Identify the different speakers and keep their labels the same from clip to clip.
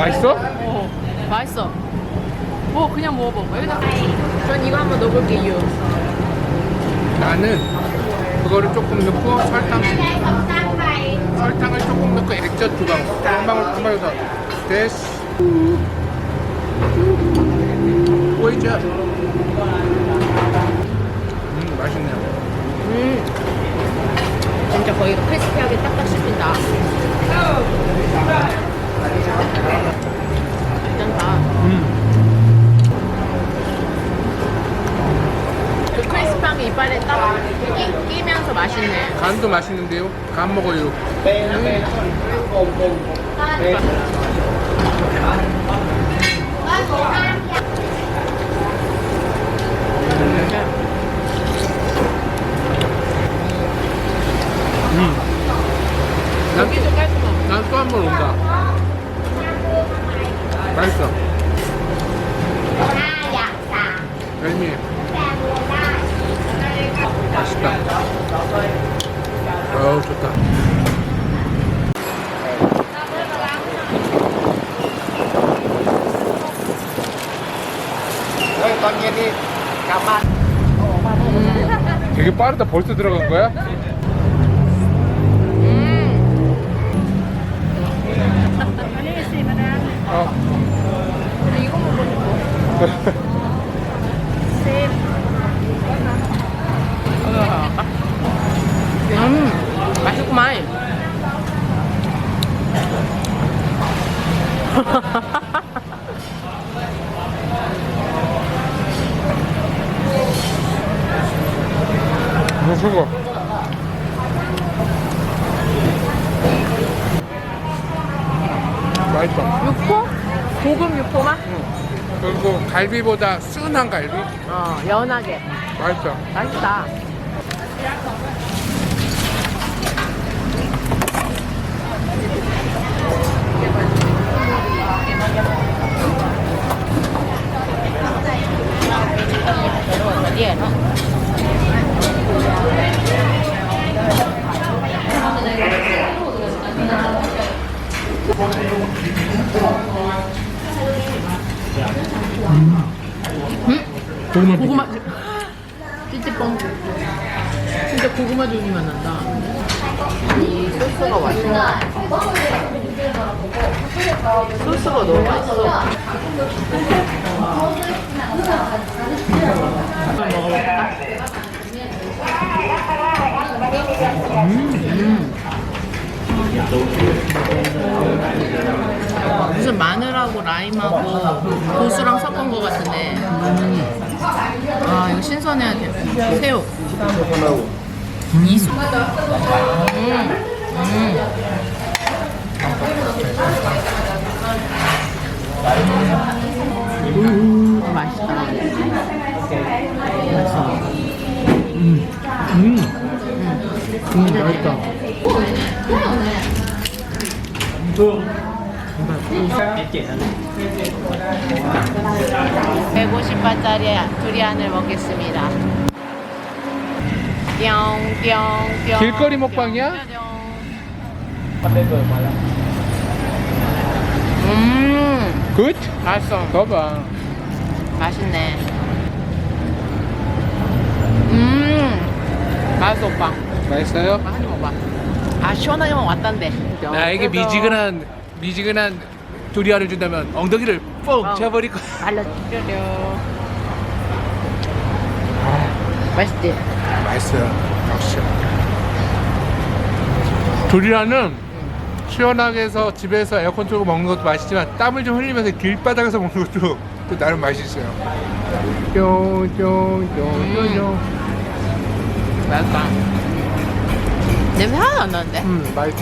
Speaker 1: 맛있어? 어, 맛있어. 뭐 그냥 먹어봐. 여기다. 전 이거 한번 넣어볼게요.
Speaker 2: 나는 그거를 조금 넣고 설탕 설탕을 조금 넣고 액젓 두 방울 한 방울 한 방울 더 됐어 보이죠? 음 맛있네요
Speaker 1: 음 진짜 거기가 크리스피하게 딱딱 씹힌다 괜찮다. 음그 크리스피한 게 이빨에 딱 끼, 끼면서 맛있네.
Speaker 2: 간도 맛있는데요 간 먹어요 음.
Speaker 1: 여기도 깔끔하고.
Speaker 2: 난또 한 번 온다 맛있어. 열미 맛있다. 어우 좋다. 되게 빠르다 벌써 들어간 거야?
Speaker 1: 음, 맛있구만.
Speaker 2: 무수고 맛있어
Speaker 1: 육포? 고급 육포만?
Speaker 2: 그리고 갈비보다 순한 갈비
Speaker 1: 어, 연하게.
Speaker 2: 맛있어
Speaker 1: 맛있다. 어디에 너?
Speaker 2: 고구마
Speaker 1: 고구마 찌찌뽕 진짜 고구마 종류만 난다 이 소스가 맛있다. 소스가 너무 맛있어. 한번 먹어볼까? 음. 무슨 마늘하고 라임하고 고수랑 섞은 것 같은데. 아 이거 신선해야 돼. 새우 이수 음. 음. 음. 맛있다 맛있어
Speaker 2: 음, 음 맛있다
Speaker 1: 150바짜리 두리안을 먹겠습니다 뿅뿅뿅
Speaker 2: 길거리 먹방이야?
Speaker 1: 음
Speaker 2: 굿?
Speaker 1: 맛있어
Speaker 2: 봐봐
Speaker 1: 맛있네. 음, 맛있어 오빠.
Speaker 2: 맛있어요?
Speaker 1: 오빠 한입 먹어봐. 아 시원하게만 왔단데.
Speaker 2: 나에게 미지근한 미지근한 두리안을 준다면 엉덩이를 뻥
Speaker 1: 어.
Speaker 2: 쳐버릴 거야
Speaker 1: 알려주려. 맛있지?
Speaker 2: 맛있어요 역시. 두리안은 시원하게 해서 집에서 에어컨 틀고 먹는 것도 맛있지만 땀을 좀 흘리면서 길바닥에서 먹는 것도 또 나름 맛있어요. 쫑쫑쫑쫑쫑
Speaker 1: 맛있다. 냄새 하나도 안 나는데?
Speaker 2: 음 맛있어.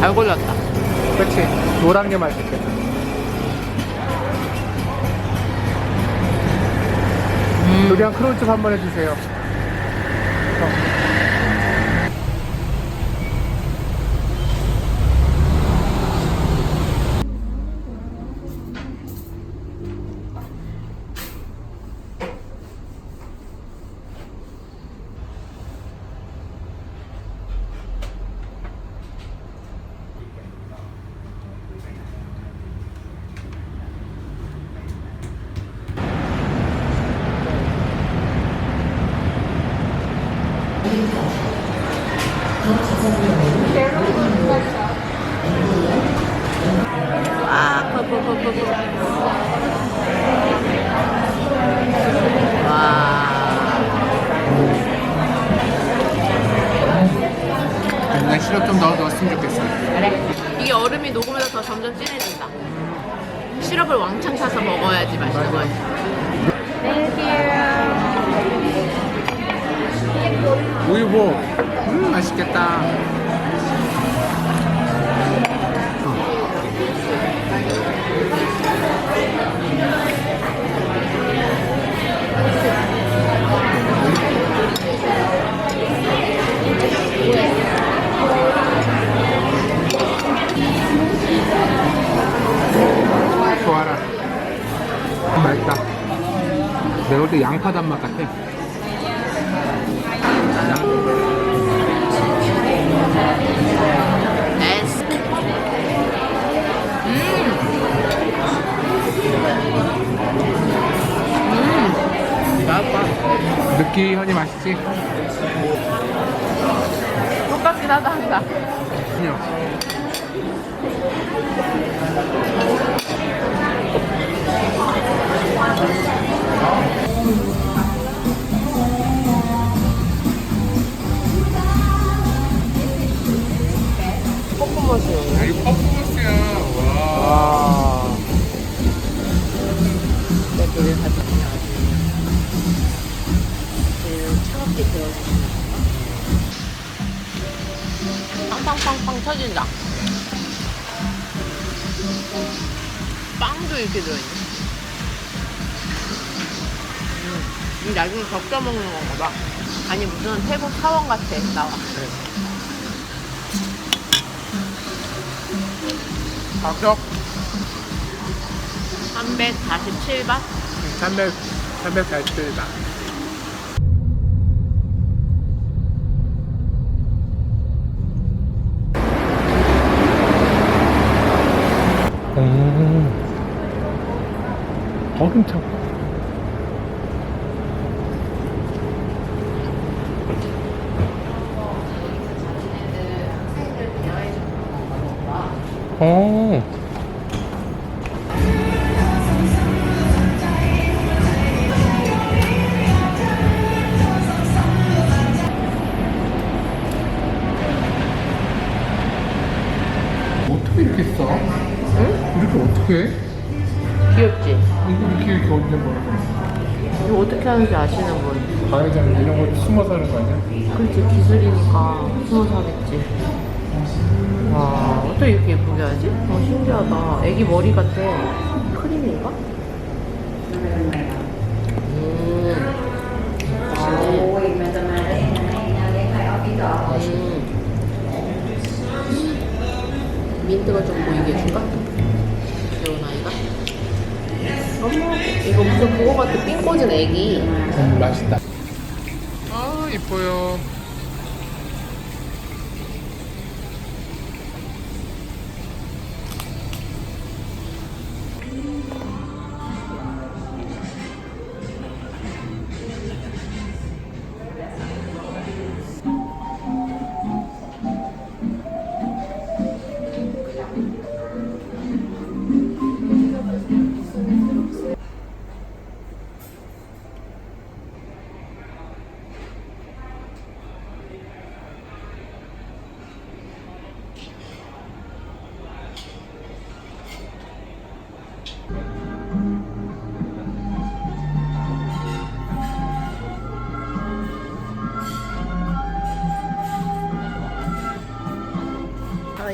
Speaker 1: 잘 골랐다.
Speaker 2: 그치. 노란 게 맛있겠다
Speaker 1: 음.
Speaker 2: 두리안 크로우집 한번 해주세요 그래. 이게 얼음이 녹으면서 더 점점 진해진다.
Speaker 1: 시럽을 왕창 사서 먹어야지 맛있는
Speaker 2: 거야.
Speaker 1: Thank you.
Speaker 2: 우유보. 뭐, 음, 맛있겠다. 어. 때 양파 단맛 같아.
Speaker 1: 에스. 음. 음.
Speaker 2: 느끼하니 맛있지?
Speaker 1: 똑같긴 하다 한다.
Speaker 2: 그냥.
Speaker 1: 퍼 빵빵빵빵 터진다. 빵도 이렇게 들어있네. 음, 이 나중에 적셔 먹는 건가 봐. 아니 무슨 태국 사원 같아 나와.
Speaker 2: 가격
Speaker 1: 347바?
Speaker 2: 300, 347다. 음. 차고. 어. 해?
Speaker 1: 귀엽지?
Speaker 2: 이거 이렇게 이렇게 올리는 거야?
Speaker 1: 이거 어떻게 하는지 아시는 분?
Speaker 2: 가해자는 이런 거 숨어서 하는 거 아니야?
Speaker 1: 그렇지 기술이니까 숨어서 하겠지 와 어떻게 이렇게 예쁘게 하지? 어 신기하다 애기 머리 같아 크림인가? 음. 음. 민트가 좀 보이게 해줄까? 아이가 어머 이거 무슨 그거 같아 삥 꽂은 애기
Speaker 2: 음, 맛있다. 아, 이뻐요.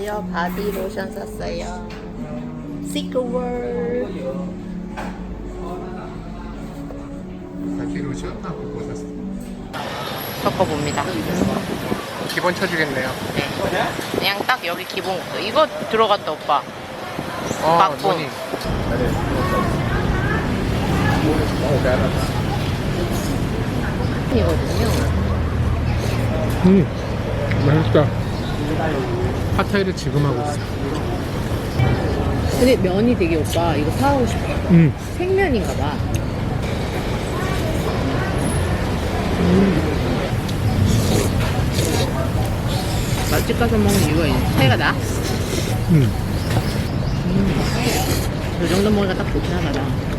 Speaker 1: 저요 바디 로션 샀어요. 시크월.
Speaker 2: 바디 로션 하고 뭐 샀어?
Speaker 1: 섞어봅니다.
Speaker 2: 기본 쳐주겠네요.
Speaker 1: 네. 그냥 딱 여기 기본 거. 이거 들어갔다 오빠.
Speaker 2: 어. 뭐니? 어.
Speaker 1: 이거든요.
Speaker 2: 음, 맛있다. 파타이를 지금 하고 있어.
Speaker 1: 근데 면이 되게 오빠 이거 사오고 싶어.
Speaker 2: 음.
Speaker 1: 생면인가 봐. 맛집 가서 먹는 이유가 있네. 차이가 나?
Speaker 2: 음.
Speaker 1: 이 정도 먹으니까 딱 좋긴 하다. 역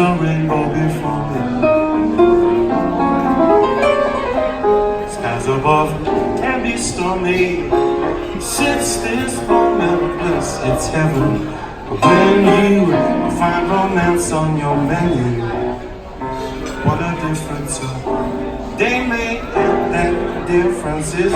Speaker 3: a rainbow before me. Skies above can be stormy. Since this moment of bliss, it's heaven. When you find romance on your menu, what a difference a day made, and that difference is